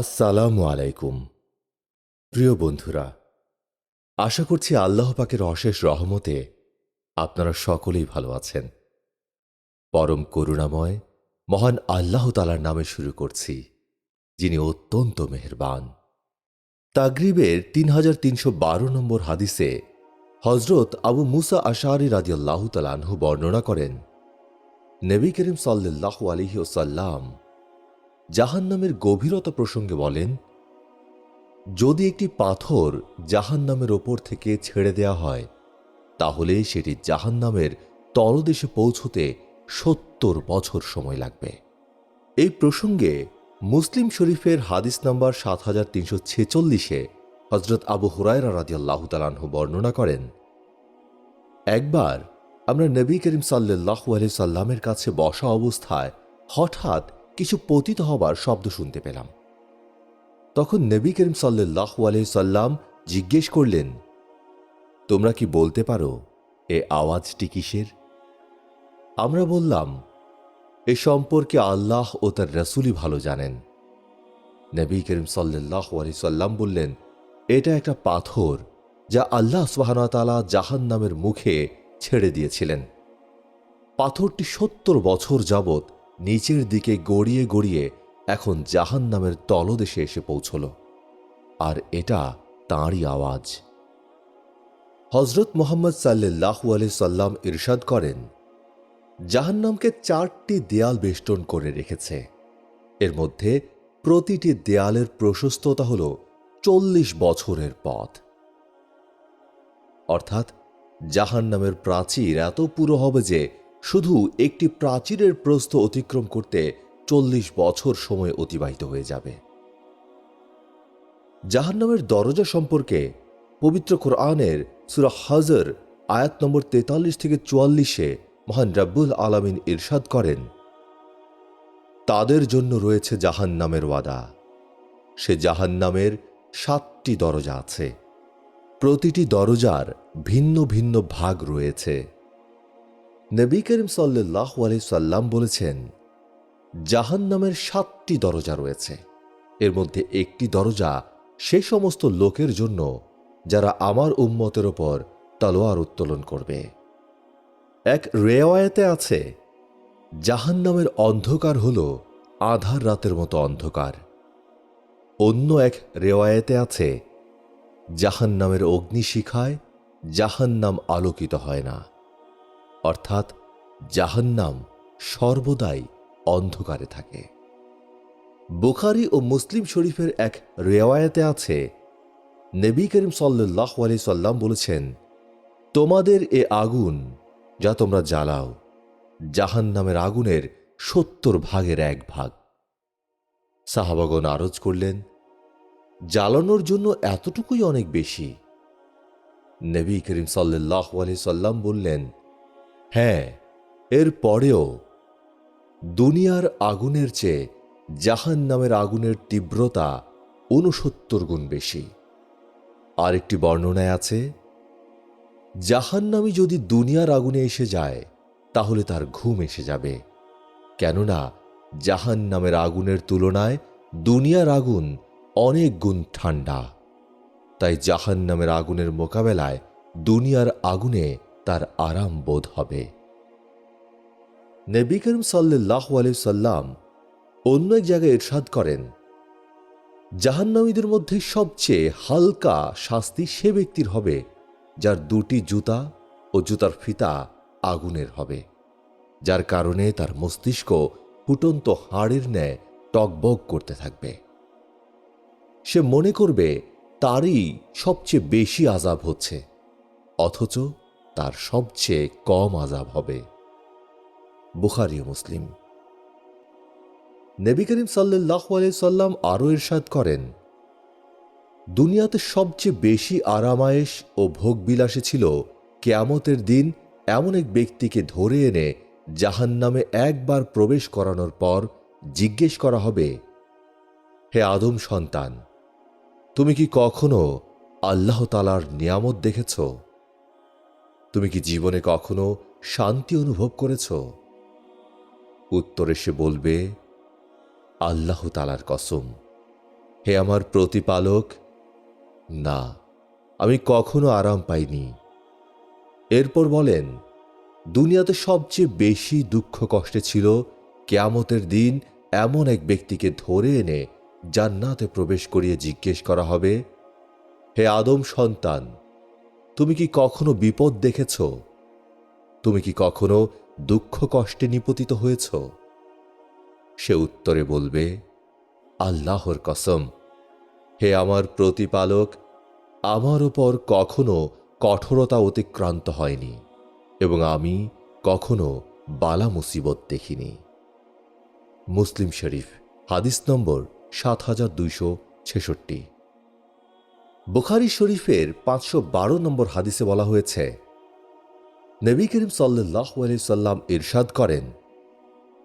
আসসালামু আলাইকুম। প্রিয় বন্ধুরা, আশা করছি আল্লাহ পাকের অশেষ রহমতে আপনারা সকলেই ভালো আছেন। পরম করুণাময়, মহান আল্লাহ তালার নামে শুরু করছি, যিনি অত্যন্ত মেহেরবান। তাগরিবের তিন হাজার তিনশো বারো নম্বর হাদিসে হজরত আবু মুসা আশারি রাজিয়াল্লাহ তালানহু বর্ণনা করেন, নবী করিম সাল্লাহ আলহি ওসাল্লাম জাহান্নামের গভীরতা প্রসঙ্গে বলেন, যদি একটি পাথর জাহান্নামের ওপর থেকে ছেড়ে দেয়া হয়, তাহলে সেটি জাহান্নামের তলদেশে পৌঁছতে সত্তর বছর সময় লাগবে। এই প্রসঙ্গে মুসলিম শরীফের হাদিস নাম্বার সাত হাজার তিনশো ছেচল্লিশে হজরত আবু হুরায়রা রাজিয়াল্লাহ তালাহু বর্ণনা করেন, একবার আমরা নবী করিম সাল্লাহু আলি সাল্লামের কাছে বসা অবস্থায় হঠাৎ কিছু পতিত হবার শব্দ শুনতে পেলাম। তখন নবী করিম সাল্লাহু সাল্লাম জিজ্ঞেস করলেন, তোমরা কি বলতে পারো এ আওয়াজটি কিসের? আমরা বললাম, এ সম্পর্কে আল্লাহ ও তার রসুলই ভালো জানেন। নবী করিম সাল্লাহ সাল্লাম বললেন, এটা একটা পাথর যা আল্লাহ সুবাহতালা জাহান নামের মুখে ছেড়ে দিয়েছিলেন। পাথরটি সত্তর বছর যাবৎ নিচের দিকে গড়িয়ে গড়িয়ে এখন জাহান নামের তলদেশে এসে পৌঁছল। আর এটা তাঁরই আওয়াজ। হজরত মোহাম্মদ সাল্লাহু আলি সাল্লাম ইরশাদ করেন, জাহান্নামকে চারটি দেয়াল বেষ্টন করে রেখেছে। এর মধ্যে প্রতিটি দেয়ালের প্রশস্ততা হল চল্লিশ বছরের পথ। অর্থাৎ জাহান্নামের প্রাচীর এত পুরো হবে যে শুধু একটি প্রাচীরের প্রস্থ অতিক্রম করতে চল্লিশ বছর সময় অতিবাহিত হয়ে যাবে। জাহান্নামের দরজা সম্পর্কে পবিত্র কোরআনের সুরা হাজর আয়াত নম্বর তেতাল্লিশ থেকে চুয়াল্লিশে মহান রব্বুল আলমিন ইরশাদ করেন, তাদের জন্য রয়েছে জাহান নামের ওয়াদা। সে জাহান নামের সাতটি দরজা আছে। প্রতিটি দরজার ভিন্ন ভিন্ন ভাগ রয়েছে। নবী করিম সাল্লাহ সাল্লাম বলেছেন জাহান নামের সাতটি দরজা রয়েছে। এর মধ্যে একটি দরজা সে সমস্ত লোকের জন্য যারা আমার উম্মতের ওপর তলোয়ার উত্তোলন করবে। এক রেওয়ায়তে আছে জাহান নামের অন্ধকার হল আধার রাতের মতো অন্ধকার। অন্য এক রেওয়ায়তে আছে জাহান নামের অগ্নিশিখায় জাহান নাম আলোকিত হয় না। অর্থাৎ জাহান্নাম সর্বদাই অন্ধকারে থাকে। বুখারি ও মুসলিম শরীফের এক রেওয়ায়তে আছে, নবী করিম সাল্লাহ আলি সাল্লাম বলেছেন, তোমাদের এ আগুন যা তোমরা জ্বালাও জাহান নামের আগুনের সত্তর ভাগের এক ভাগ। সাহাবাগন আরজ করলেন, জ্বালানোর জন্য এতটুকুই অনেক বেশি। নবী করিম সাল্লাহ আলি সাল্লাম বললেন হ্যাঁ এর পরেও দুনিয়ার আগুনের চেয়ে জাহান নামের আগুনের তীব্রতা ঊনসত্তর গুণ বেশি। আরেকটি বর্ণনায় আছে জাহান্নামি যদি দুনিয়ার আগুনে এসে যায়, তাহলে তার ঘুম এসে যাবে। কেননা জাহান নামের আগুনের তুলনায় দুনিয়ার আগুন অনেক গুণ ঠান্ডা। তাই জাহান নামের আগুনের মোকাবেলায় দুনিয়ার আগুনে তার আরাম বোধ হবে। নবী করিম সাল্লাহ সাল্লাম অন্য এক জায়গায় ইরশাদ করেন, জাহান্নামীদের মধ্যে সবচেয়ে হালকা শাস্তি সে ব্যক্তির হবে, যার দুটি জুতা ও জুতার ফিতা আগুনের হবে, যার কারণে তার মস্তিষ্ক ফুটন্ত হাড়ের ন্যায় টকবক করতে থাকবে। সে মনে করবে, তারই সবচেয়ে বেশি আজাব হচ্ছে, অথচ তার সবচেয়ে কম আজাব হবে। বুখারি মুসলিম। নবী করিম সাল্লাহ সাল্লাম আরও ইরশাদ করেন, দুনিয়াতে সবচেয়ে বেশি আরামায়েশ ও ভোগবিলাসে ছিল কেয়ামতের দিন এমন এক ব্যক্তিকে ধরে এনে জাহান নামে একবার প্রবেশ করানোর পর জিজ্ঞেস করা হবে, হে আদম সন্তান, তুমি কি কখনো আল্লাহ তালার নিয়ামত দেখেছ তুমি কি জীবনে কখনো শান্তি অনুভব করেছ? উত্তরে সে বলবে, আল্লাহ তালার কসম। হে আমার প্রতিপালক, না, আমি কখনো আরাম পাইনি। এরপর বলেন, দুনিয়াতে সবচেয়ে বেশি দুঃখ কষ্টে ছিল কেয়ামতের দিন এমন এক ব্যক্তিকে ধরে এনে জান্নাতে প্রবেশ করিয়ে জিজ্ঞেস করা হবে, হে আদম সন্তান তুমি কি কখনো বিপদ দেখেছ? তুমি কি কখনো দুঃখ কষ্টে নিপতিত হয়েছ? সে উত্তরে বলবে, আল্লাহর কসম, হে আমার প্রতিপালক, আমার ওপর কখনো কঠোরতা অতিক্রান্ত হয়নি এবং আমি কখনো বালা মুসিবত দেখিনি। মুসলিম শরীফ, হাদিস নম্বর সাত হাজার দুইশো ছেষট্টি। বুখারি শরীফের পাঁচশো বারো নম্বর হাদিসে বলা হয়েছে, নবী করিম সাল্লাহ সাল্লাম ইরশাদ করেন,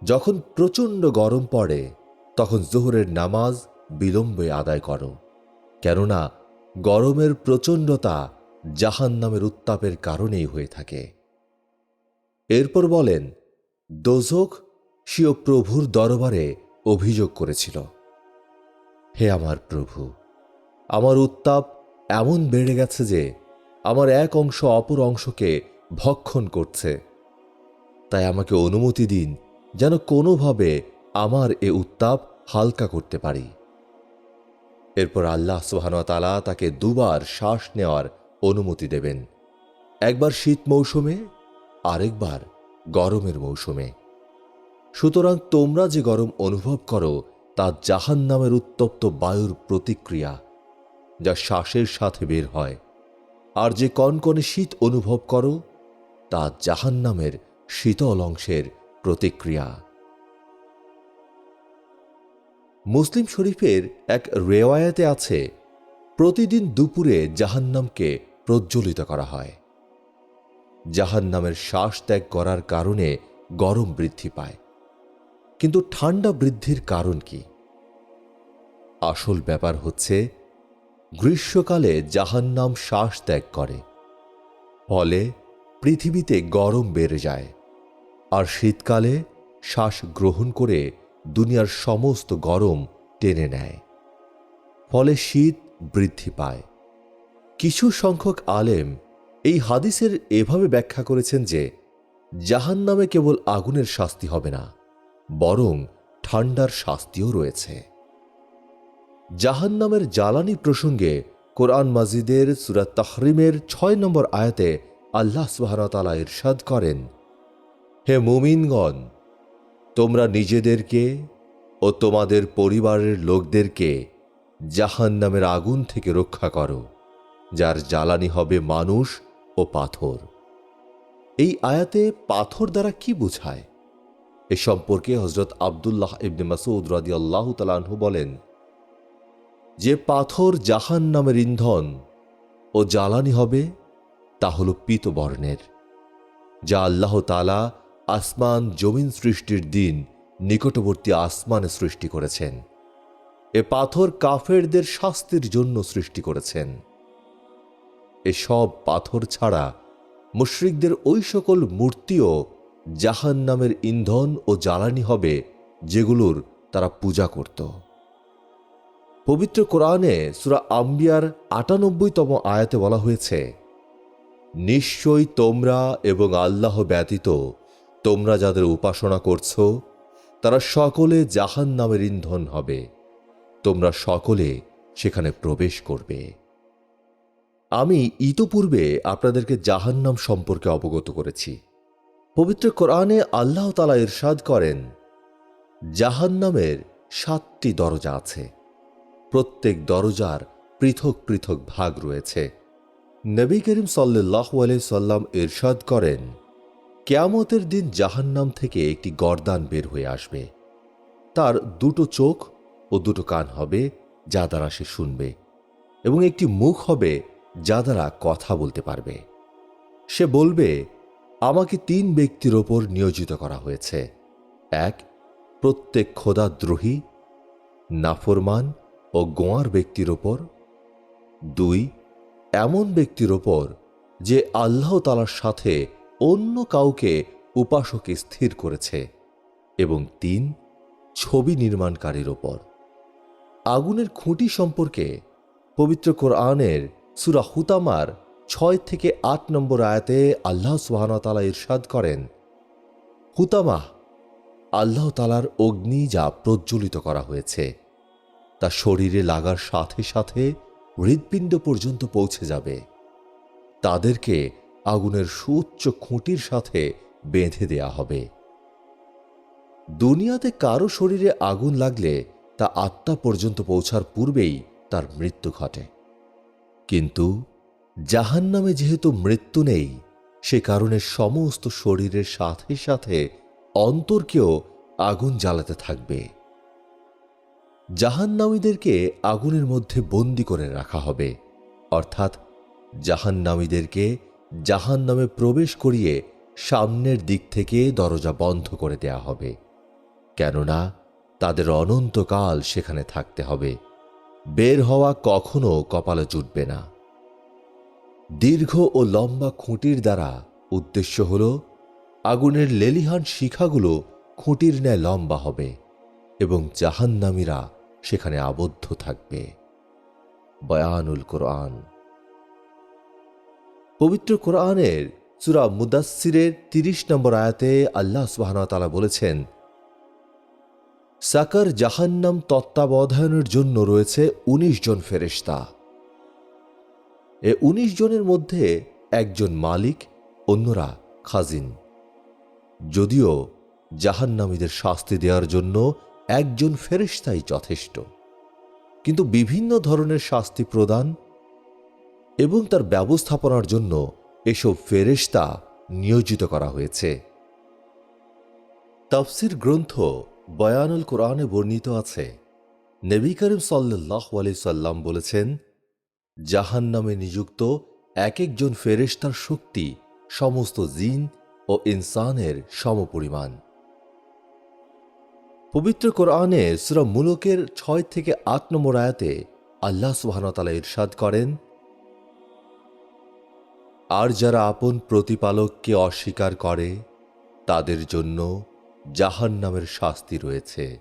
যখন প্রচণ্ড গরম পড়ে, তখন জোহরের নামাজ বিলম্বে আদায় করো। কেননা গরমের প্রচণ্ডতা জাহান নামের উত্তাপের কারণেই হয়ে থাকে। এরপর বলেন, দোজক স্বীয় প্রভুর দরবারে অভিযোগ করেছিল, হে আমার প্রভু আমার উত্তাপ এমন বেড়ে গেছে যে আমার এক অংশ অপর অংশকে ভক্ষণ করছে। তাই আমাকে অনুমতি দিন যেন কোনোভাবে আমার এ উত্তাপ হালকা করতে পারি। এরপর আল্লাহ সুহানতালা তাকে দুবার শ্বাস নেওয়ার অনুমতি দেবেন। একবার শীত মৌসুমে, আরেকবার গরমের মৌসুমে। সুতরাং তোমরা যে গরম অনুভব করো তা জাহান নামের উত্তপ্ত বায়ুর প্রতিক্রিয়া। যা শ্বাসের সাথে বের হয়। আর যে কনকনে শীত অনুভব করো, তা জাহান নামের শীতল অংশের প্রতিক্রিয়া। মুসলিম শরীফের এক রেওয়ায়াতে আছে, প্রতিদিন দুপুরে জাহান্নামকে প্রজ্বলিত করা হয়। জাহান্নামের শ্বাস ত্যাগ করার কারণে গরম বৃদ্ধি পায়। কিন্তু ঠান্ডা বৃদ্ধির কারণ কি? আসল ব্যাপার হচ্ছে গ্রীষ্মকালে জাহান্নাম শ্বাস ত্যাগ করে। ফলে পৃথিবীতে গরম বেড়ে যায়। আর শীতকালে শ্বাস গ্রহণ করে দুনিয়ার সমস্ত গরম টেনে নেয়। ফলে শীত বৃদ্ধি পায়। কিছু সংখ্যক আলেম এই হাদিসের এভাবে ব্যাখ্যা করেছেন যে জাহান নামে কেবল আগুনের শাস্তি হবে না, বরং ঠান্ডার শাস্তিও রয়েছে। জাহান নামের জ্বালানি প্রসঙ্গে কোরআন মাজিদের সুরাত তাহরিমের ছয় নম্বর আয়াতে আল্লাহ সুবাহতালা ইরশাদ করেন, হে মুমিনগণ, তোমরা নিজেদেরকে ও তোমাদের পরিবারের লোকদেরকে জাহান নামের আগুন থেকে রক্ষা করো, যার জ্বালানি হবে মানুষ ও পাথর। এই আয়াতে পাথর দ্বারা কি বোঝায়? এ সম্পর্কে হজরত আবদুল্লাহ ইবনে মাসুদ রাদি আল্লাহ তালাহু বলেন যে পাথর জাহান নামের ইন্ধন ও জ্বালানি হবে, তা হল পিতবর্ণের, যা আল্লাহ তালা আসমান জমিন সৃষ্টির দিন নিকটবর্তী আসমানে সৃষ্টি করেছেন। এ পাথর কাফেরদের শাস্তির জন্য সৃষ্টি করেছেন। এসব পাথর ছাড়া মুশ্রিকদের ওই সকল মূর্তিও জাহান নামের ইন্ধন ও জ্বালানি হবে, যেগুলোর তারা পূজা করত। পবিত্র কোরআনে সুরা আম্বিয়ার আটানব্বইতম আয়াতে বলা হয়েছে নিশ্চয়ই তোমরা এবং আল্লাহ ব্যতীত তোমরা যাদের উপাসনা করছ, তারা সকলে জাহান নামের ইন্ধন হবে। তোমরা সকলে সেখানে প্রবেশ করবে। আমি ইতোপূর্বে আপনাদেরকে জাহান্নাম সম্পর্কে অবগত করেছি। পবিত্র কোরআনে আল্লাহ তালা ইরশাদ করেন জাহান্নামের সাতটি দরজা আছে। প্রত্যেক দরজার পৃথক পৃথক ভাগ রয়েছে। নবী করিম সাল্লাহ সাল্লাম ইরশাদ করেন, কেয়ামতের দিন জাহান্নাম থেকে একটি গরদান বের হয়ে আসবে। তার দুটো চোখ ও দুটো কান হবে যা দ্বারা সে শুনবে এবং একটি মুখ হবে যা দ্বারা কথা বলতে পারবে। সে বলবে, আমাকে তিন ব্যক্তির ওপর নিয়োজিত করা হয়েছে। এক, প্রত্যেক খোদাদ্রোহী, নাফরমান ও গোয়ার ব্যক্তির ওপর। দুই, এমন ব্যক্তির ওপর যে আল্লাহ তালার সাথে অন্য কাউকে উপাসকে স্থির করেছে। এবং তিন, ছবি নির্মাণকারীর ওপর। আগুনের খুঁটি সম্পর্কে পবিত্র কোরআনের সুরা হুতামার ছয় থেকে আট নম্বর আয়াতে আল্লাহ সুহানতালা ইরশাদ করেন, হুতামাহ, আল্লাহ তালার অগ্নি যা প্রজ্বলিত করা হয়েছে। তা শরীরে লাগার সাথে সাথে হৃৎপিণ্ড পর্যন্ত পৌঁছে যাবে। তাদেরকে আগুনের সুউচ্চ খুঁটির সাথে বেঁধে দেয়া হবে। দুনিয়াতে কারও শরীরে আগুন লাগলে তা আত্মা পর্যন্ত পৌঁছার পূর্বেই তার মৃত্যু ঘটে। কিন্তু জাহান্নামে যেহেতু মৃত্যু নেই, সে কারণে সমস্ত শরীরের সাথে সাথে অন্তরকেও আগুন জ্বালাতে থাকবে। জাহান্নামীদেরকে আগুনের মধ্যে বন্দি করে রাখা হবে। অর্থাৎ জাহান্নামীদেরকে জাহান্নামে প্রবেশ করিয়ে সামনের দিক থেকে দরজা বন্ধ করে দেয়া হবে। কেননা তাদের অনন্তকাল সেখানে থাকতে হবে। বের হওয়া কখনো কপালে জুটবে না। দীর্ঘ ও লম্বা খুঁটির দ্বারা উদ্দেশ্য হল, আগুনের লেলিহান শিখাগুলো খুঁটির ন্যায় লম্বা হবে এবং জাহান্নামীরা সেখানে আবদ্ধ থাকবে। বয়ানুল কোরআন। পবিত্র কোরআনের সুরা মুদাসিরের তিরিশ নম্বর আয়াতে আল্লাহ সুবাহতালা বলেছেন, সাকার জাহান্নাম তত্ত্বাবধায়নের জন্য রয়েছে ১৯ জন ফেরেশতা। এ ১৯ জনের মধ্যে একজন মালিক, অন্যরা খাজিন। যদিও জাহান্নামীদের শাস্তি দেওয়ার জন্য একজন ফেরেশতাই যথেষ্ট। কিন্তু বিভিন্ন ধরনের শাস্তি প্রদান এবং তার ব্যবস্থাপনার জন্য এসব ফেরেশতা নিয়োজিত করা হয়েছে। তাফসির গ্রন্থ বয়ানুল কোরআনে বর্ণিত আছে। নবী করিম সাল্লাহ সাল্লাম বলেছেন জাহান নামে নিযুক্ত এক একজন ফেরেশতার শক্তি সমস্ত জিন ও ইনসানের সমপরিমাণ। পবিত্র কোরআনে সুরা মুলকের ছয় থেকে আট নম্বর আয়াতে আল্লাহ সুবাহতালা ইরশাদ করেন, আর যারা আপন প্রতিপালককে অস্বীকার করে, তাদের জন্য জাহান নামের শাস্তি রয়েছে,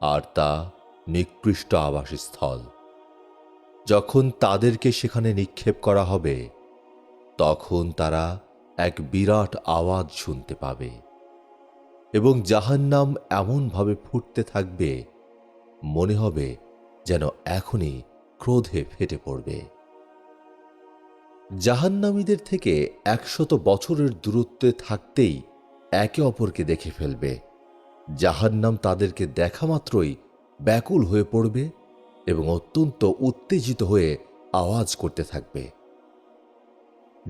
আর তা নিকৃষ্ট আবাসস্থল। যখন তাদেরকে সেখানে নিক্ষেপ করা হবে, তখন তারা এক বিরাট আওয়াজ শুনতে পাবে। এবং জাহান্নাম এমনভাবে ফুটতে থাকবে, মনে হবে যেন এখনই ক্রোধে ফেটে পড়বে। জাহান্নামীদের থেকে একশত বছরের দূরত্বে থাকতেই একে অপরকে দেখে ফেলবে। জাহান্নাম তাদেরকে দেখা মাত্রই ব্যাকুল হয়ে পড়বে এবং অত্যন্ত উত্তেজিত হয়ে আওয়াজ করতে থাকবে।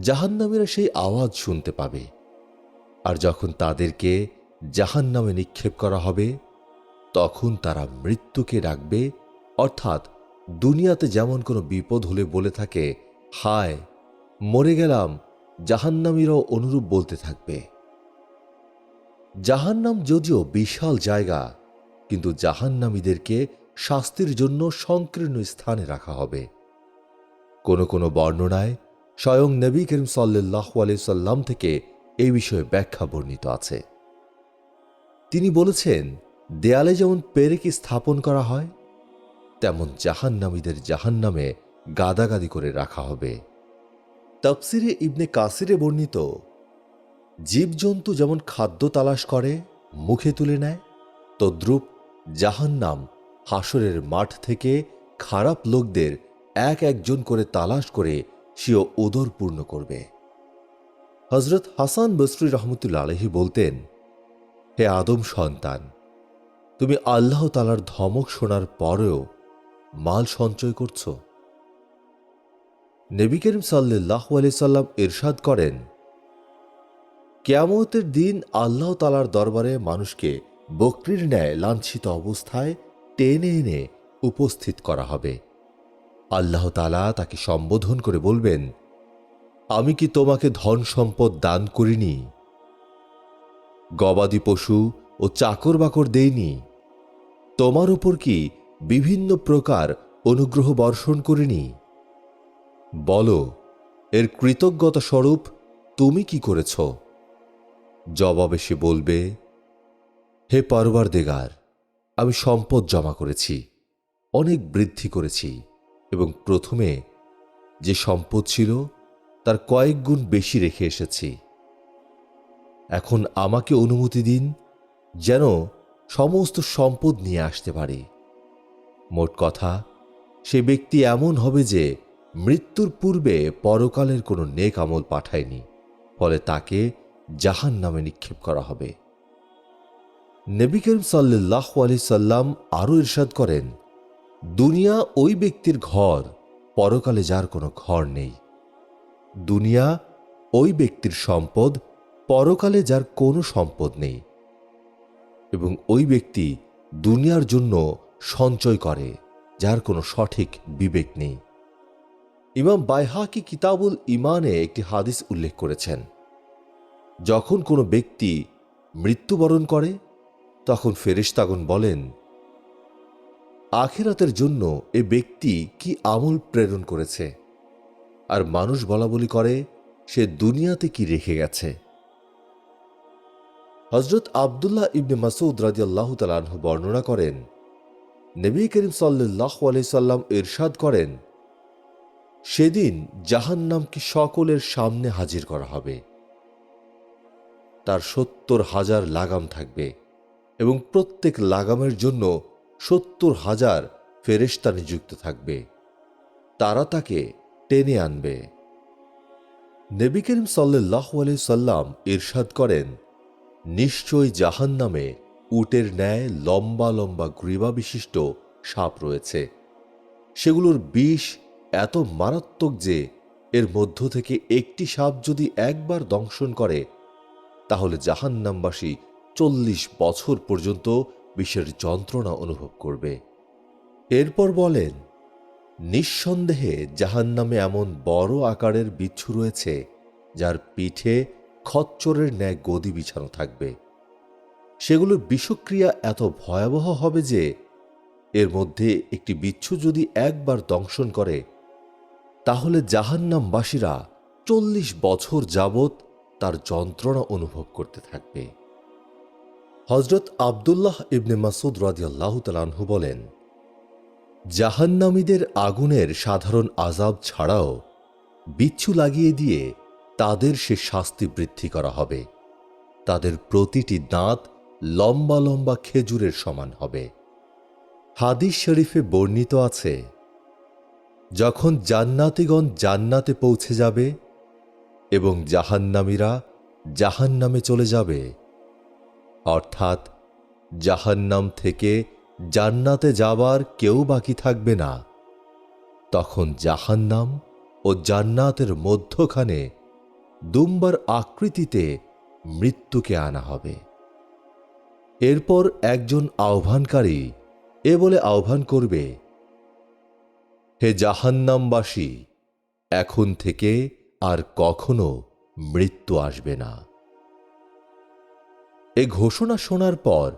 জাহান্নামীরা সেই আওয়াজ শুনতে পাবে। আর যখন তাদেরকে জাহান্নামে নিক্ষেপ করা হবে, তখন তারা মৃত্যুকে ডাকবে, অর্থাৎ দুনিয়াতে যেমন কোনো বিপদ হলে বলে থাকে, হায়, মরে গেলাম, জাহান্নামীরাও অনুরূপ বলতে থাকবে। জাহান্নাম যদিও বিশাল জায়গা, কিন্তু জাহান্নামীদেরকে শাস্তির জন্য সংকীর্ণ স্থানে রাখা হবে। কোনো কোনো বর্ণনায় স্বয়ং নবী করিম সাল্লাহ সাল্লাম থেকে এই বিষয়ে ব্যাখ্যা বর্ণিত আছে। তিনি বলেছেন, দেয়ালে যেমন পেরেকি স্থাপন করা হয়, তেমন জাহান্নামীদের জাহান্নামে গাদাগাদি করে রাখা হবে। তফসিরে ইবনে কাসিরে বর্ণিত, জীবজন্তু যেমন খাদ্য তালাশ করে, মুখে তুলে নেয়, তদ্রূপ জাহান্নাম হাসরের মাঠ থেকে খারাপ লোকদের এক একজন করে তালাশ করে সেও উদর পূর্ণ করবে। হজরত হাসান বসরি রহমতুল্লা আলহি বলতেন হে আদম সন্তান, তুমি আল্লাহ তালার ধমক শোনার পরেও মাল সঞ্চয় করছ। নবী করিম সাল্লাহ আলি সাল্লাম ইরশাদ করেন, কেয়ামতের দিন আল্লাহ তালার দরবারে মানুষকে বকরির ন্যায় লাঞ্ছিত অবস্থায় টেনে এনে উপস্থিত করা হবে। আল্লাহ তালা তাকে সম্বোধন করে বলবেন, আমি কি তোমাকে ধন সম্পদ দান করিনি? গবাদি পশু ও চাকর বাকর দেইনি তোমার উপর কি বিভিন্ন প্রকার অনুগ্রহ বর্ষণ করিনি? বলো, এর কৃতজ্ঞতা স্বরূপ তুমি কি করেছ? জবাবে সে বলবে, হে পরবার দেগার আমি সম্পদ জমা করেছি, অনেক বৃদ্ধি করেছি এবং প্রথমে যে সম্পদ ছিল, তার কয়েক গুণ বেশি রেখে এসেছি। এখন আমাকে অনুমতি দিন যেন সমস্ত সম্পদ নিয়ে আসতে পারি। মোট কথা, সে ব্যক্তি এমন হবে যে মৃত্যুর পূর্বে পরকালের কোনো নেক আমল পাঠায়নি, ফলে তাকে জাহান নামে নিক্ষেপ করা হবে। নবী করিম সাল্লাহ আলি সাল্লাম আরও ইরশাদ করেন, দুনিয়া ওই ব্যক্তির ঘর, পরকালে যার কোনো ঘর নেই। দুনিয়া ওই ব্যক্তির সম্পদ পরকালে যার কোনো সম্পদ নেই এবং ওই ব্যক্তি দুনিয়ার জন্য সঞ্চয় করে, যার কোনো সঠিক বিবেক নেই। ইমাম বাইহাকি কিতাবুল ইমানে একটি হাদিস উল্লেখ করেছেন, যখন কোনো ব্যক্তি মৃত্যুবরণ করে, তখন ফেরেশতাগণ বলেন, আখেরাতের জন্য এ ব্যক্তি কি আমল প্রেরণ করেছে? আর মানুষ বলা বলি করে, সে দুনিয়াতে কি রেখে গেছে? হজরত আবদুল্লাহ ইবনে মাসুদ রাজিয়াল্লাহ তালাহ বর্ণনা করেন, নবী করিম সাল্লাহ সাল্লাম ইরশাদ করেন, সেদিন জাহান্নামকে সকলের সামনে হাজির করা হবে। তার সত্তর হাজার লাগাম থাকবে এবং প্রত্যেক লাগামের জন্য সত্তর হাজার ফেরেস্তা নিযুক্ত থাকবে। তারা তাকে টেনে আনবে। নবী করিম সাল্লাহ সাল্লাম ইরশাদ করেন নিশ্চয় জাহান নামে উটের ন্যায় লম্বা লম্বা গ্রীবা বিশিষ্ট সাপ রয়েছে। সেগুলোর বিষ এত মারাত্মক যে এর মধ্য থেকে একটি সাপ যদি একবার দংশন করে, তাহলে জাহান্নামবাসী চল্লিশ বছর পর্যন্ত বিষের যন্ত্রণা অনুভব করবে। এরপর বলেন, নিঃসন্দেহে জাহান্নামে এমন বড় আকারের বিচ্ছু রয়েছে, যার পিঠে খচ্চরের ন্যায় গদি বিছানো থাকবে। সেগুলোর বিষক্রিয়া এত ভয়াবহ হবে যে, এর মধ্যে একটি বিচ্ছু যদি একবার দংশন করে, তাহলে জাহান্নামবাসীরা চল্লিশ বছর যাবৎ তার যন্ত্রণা অনুভব করতে থাকবে। হজরত আবদুল্লাহ ইবনে মাসুদ রাজিয়াল্লাহ তালাহু বলেন, জাহান্নামীদের আগুনের সাধারণ আজাব ছাড়াও বিচ্ছু লাগিয়ে দিয়ে তাদের সে শাস্তি বৃদ্ধি করা হবে। তাদের প্রতিটি দাঁত লম্বা লম্বা খেজুরের সমান হবে। হাদিস শরীফে বর্ণিত আছে, যখন জান্নাতিগণ জান্নাতে পৌঁছে যাবে এবং জাহান্নামীরা জাহান্নামে চলে যাবে, অর্থাৎ জাহান্নাম থেকে জান্নাতে যাবার কেউ বাকি থাকবে না, তখন জাহান্নাম ও জান্নাতের মধ্যখানে দুম্বার আকৃতিতে মৃত্যুকে আনা হবে। এরপর একজন আহ্বানকারী এ বলে আহ্বান করবে, হে জাহান্নামবাসী, এখন থেকে আর কখনো মৃত্যু আসবে না। এ ঘোষণা শোনার পর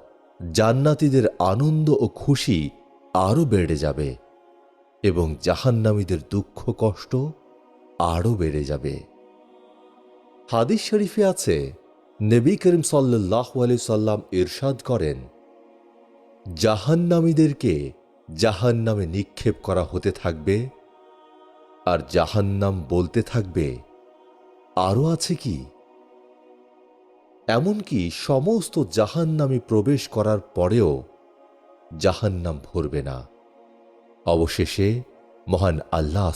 জান্নাতীদের আনন্দ ও খুশি আরও বেড়ে যাবে এবং জাহান্নামীদের দুঃখ কষ্ট আরও বেড়ে যাবে। হাদিস শরীফে আছে, নবী করিম সাল্লাহ সাল্লাম ইরশাদ করেন, জাহান্নামীদেরকে জাহান্নামে নিক্ষেপ করা হতে থাকবে আর জাহান্নাম বলতে থাকবে আরও আছে কি? এমনকি সমস্ত জাহান্নামে প্রবেশ করার পরেও জাহান্নাম ভরবে না। অবশেষে মহান আল্লাহ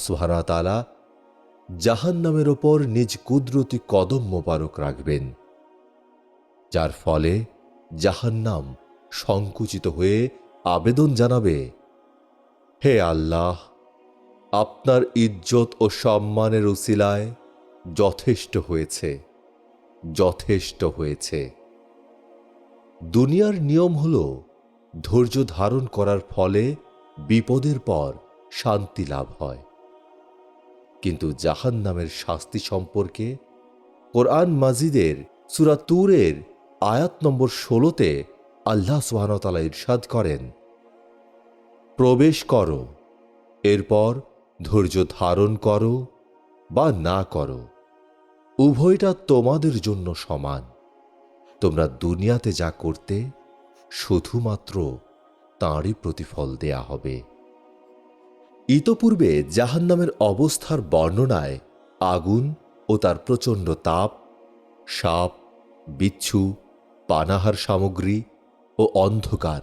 সুহানাতালা জাহান্নামের ওপর নিজ কুদরতি কদম মোবারক রাখবেন, যার ফলে জাহান্নাম সংকুচিত হয়ে আবেদন জানাবে। হে আল্লাহ, আপনার ইজ্জত ও সম্মানের উসিলায় যথেষ্ট হয়েছে যথেষ্ট হয়েছে। দুনিয়ার নিয়ম হল ধৈর্য ধারণ করার ফলে বিপদের পর শান্তি লাভ হয়। কিন্তু জাহান নামের শাস্তি সম্পর্কে কোরআন মাজিদের সুরাতুরের আয়াত নম্বর ষোলোতে আল্লাহ সুহানতালা ইরশাদ করেন, প্রবেশ করো, এরপর ধৈর্য ধারণ করো বা না করো, উভয়টা তোমাদের জন্য সমান। তোমরা দুনিয়াতে যা করতে শুধুমাত্র তাঁরই প্রতিফল দেয়া হবে। ইতপূর্বে জাহান্নামের অবস্থার বর্ণনায় আগুন ও তার প্রচণ্ড তাপ, সাপ, বিচ্ছু, পানাহার সামগ্রী ও অন্ধকার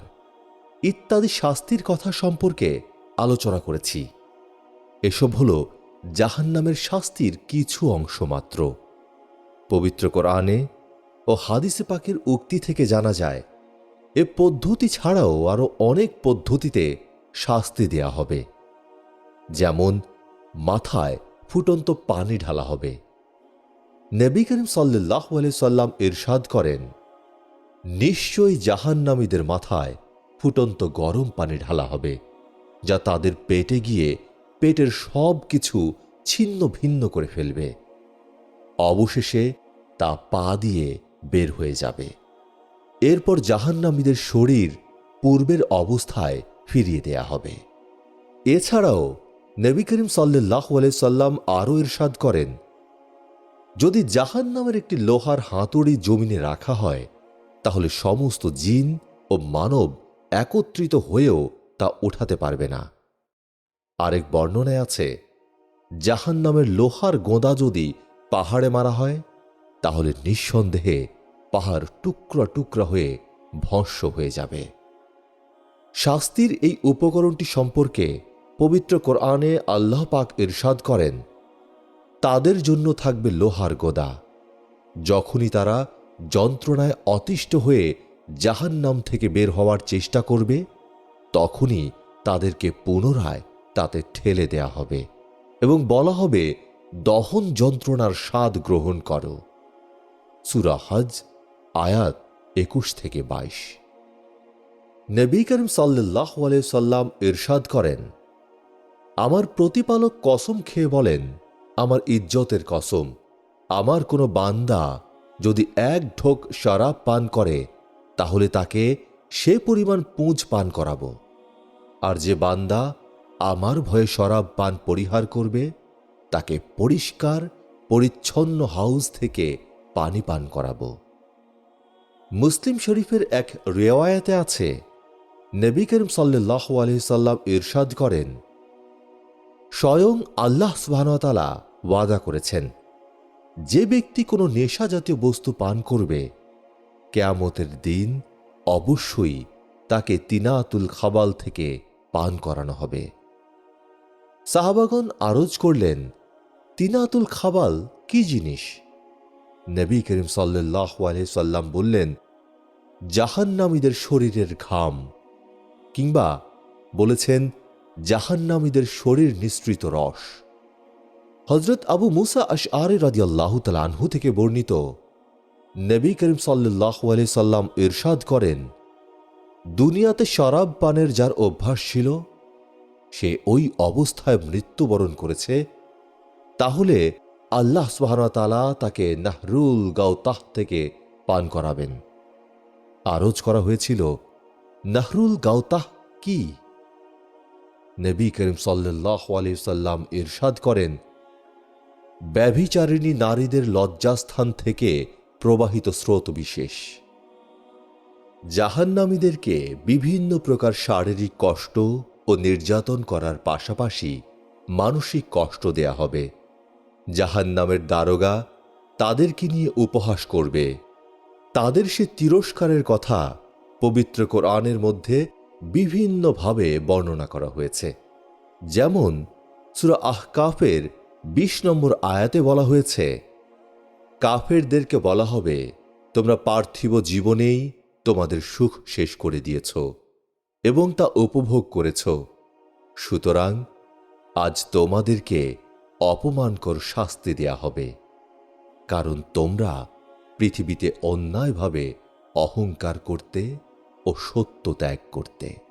ইত্যাদি শাস্তির কথা সম্পর্কে আলোচনা করেছি। এসব হল জাহান্নামের শাস্তির কিছু অংশ মাত্র। পবিত্র কোরআনে ও হাদিসে পাকের উক্তি থেকে জানা যায়, এ পদ্ধতি ছাড়াও আরও অনেক পদ্ধতিতে শাস্তি দেয়া হবে। যেমন, মাথায় ফুটন্ত পানি ঢালা হবে। নবী করিম সাল্লাহ সাল্লাম ইরশাদ করেন, নিশ্চয়ই জাহান্নামীদের মাথায় ফুটন্ত গরম পানি ঢালা হবে, যা তাদের পেটে গিয়ে পেটের সব কিছু ছিন্ন ভিন্ন করে ফেলবে। অবশেষে তা পা দিয়ে বের হয়ে যাবে। এরপর জাহান্নামীদের শরীর পূর্বের অবস্থায় ফিরিয়ে দেয়া হবে। এছাড়াও নবী করিম সাল্লাহ সাল্লাম আরও ইরশাদ করেন, যদি জাহান নামের একটি লোহার হাতুড়ি জমিনে রাখা হয়, তাহলে সমস্ত জিন ও মানব একত্রিত হয়েও তা উঠাতে পারবে না। আরেক বর্ণনায় আছে, জাহান নামের লোহার গোঁদা যদি পাহাড়ে মারা হয়, তাহলে নিঃসন্দেহে পাহাড় টুকরা টুকরা হয়ে ভস্য হয়ে যাবে। শাস্তির এই উপকরণটি সম্পর্কে পবিত্র কোরআনে আল্লাহ পাক ইরশাদ করেন, তাদের জন্য থাকবে লোহার গোদা। যখনই তারা যন্ত্রণায় অতিষ্ঠ হয়ে জাহান্নাম থেকে বের হওয়ার চেষ্টা করবে, তখনই তাদেরকে পুনরায় তাতে ঠেলে দেয়া হবে এবং বলা হবে, দহন যন্ত্রণার স্বাদ গ্রহণ করো। সুরা হজ, আয়াত একুশ থেকে বাইশ। নবী করিম সাল্লাহ সাল্লাম ইরশাদ করেন আমার প্রতিপালক কসম খেয়ে বলেন, আমার ইজ্জতের কসম। আমার কোনো বান্দা যদি এক ঢোক শরাব পান করে, তাহলে তাকে সে পরিমাণ পুঁজ পান করাবো। আর যে বান্দা আমার ভয়ে শরাব পান পরিহার করবে, তাকে পরিষ্কার, পরিচ্ছন্ন হাউস থেকে পানি পান করাবো। মুসলিম শরীফের এক রেওয়ায়াতে আছে, নবী করিম সাল্লাহ আলহিসাল্লাম ইরশাদ করেন স্বয়ং আল্লাহ সুবাহতালা ওয়াদা করেছেন, যে ব্যক্তি কোনো নেশা জাতীয় বস্তু পান করবে, কেয়ামতের দিন অবশ্যই তাকে তিনাতুল খাবাল থেকে পান করানো হবে। সাহাবাগন আরজ করলেন, তিনাতুল খাবাল কি জিনিস? নবী করিম সাল্লাহ সাল্লাম বললেন, জাহান্নামীদের শরীরের ঘাম। কিংবা বলেছেন জাহান্নামীদের শরীর নিঃসৃত রস। হজরত আবু মুসা আশ আরে রাজিয়াল্লাহ আনহু থেকে বর্ণিত, নবী করিম সাল্লাহ সাল্লাম ইরশাদ করেন, দুনিয়াতে শরাব পানের যার অভ্যাস ছিল, সে ওই অবস্থায় মৃত্যুবরণ করেছে, তাহলে আল্লাহ সুবাহতালা তাকে নাহরুল গাউতাহ থেকে পান করাবেন। আরজ করা হয়েছিল, নাহরুল গাওতাহ কি? নবী করিম সাল্লাহ সাল্লাম ইরশাদ করেন, ব্যভিচারিণী নারীদের লজ্জাস্থান থেকে প্রবাহিত স্রোত বিশেষ। জাহান্নামীদেরকে বিভিন্ন প্রকার শারীরিক কষ্ট ও নির্যাতন করার পাশাপাশি মানসিক কষ্ট দেয়া হবে। জাহান্নামের দারোগা তাদেরকে নিয়ে উপহাস করবে। তাদের সে তিরস্কারের কথা পবিত্র কোরআনের মধ্যে বিভিন্নভাবে বর্ণনা করা হয়েছে। যেমন, সুরা আহকাফের বিশ নম্বর আয়াতে বলা হয়েছে, কাফেরদেরকে বলা হবে, তোমরা পার্থিব জীবনেই তোমাদের সুখ শেষ করে দিয়েছ এবং তা উপভোগ করেছ। সুতরাং আজ তোমাদেরকে অপমানকর শাস্তি দেয়া হবে। কারণ তোমরা পৃথিবীতে অন্যায়ভাবে অহংকার করতে ও সত্য ত্যাগ করতে।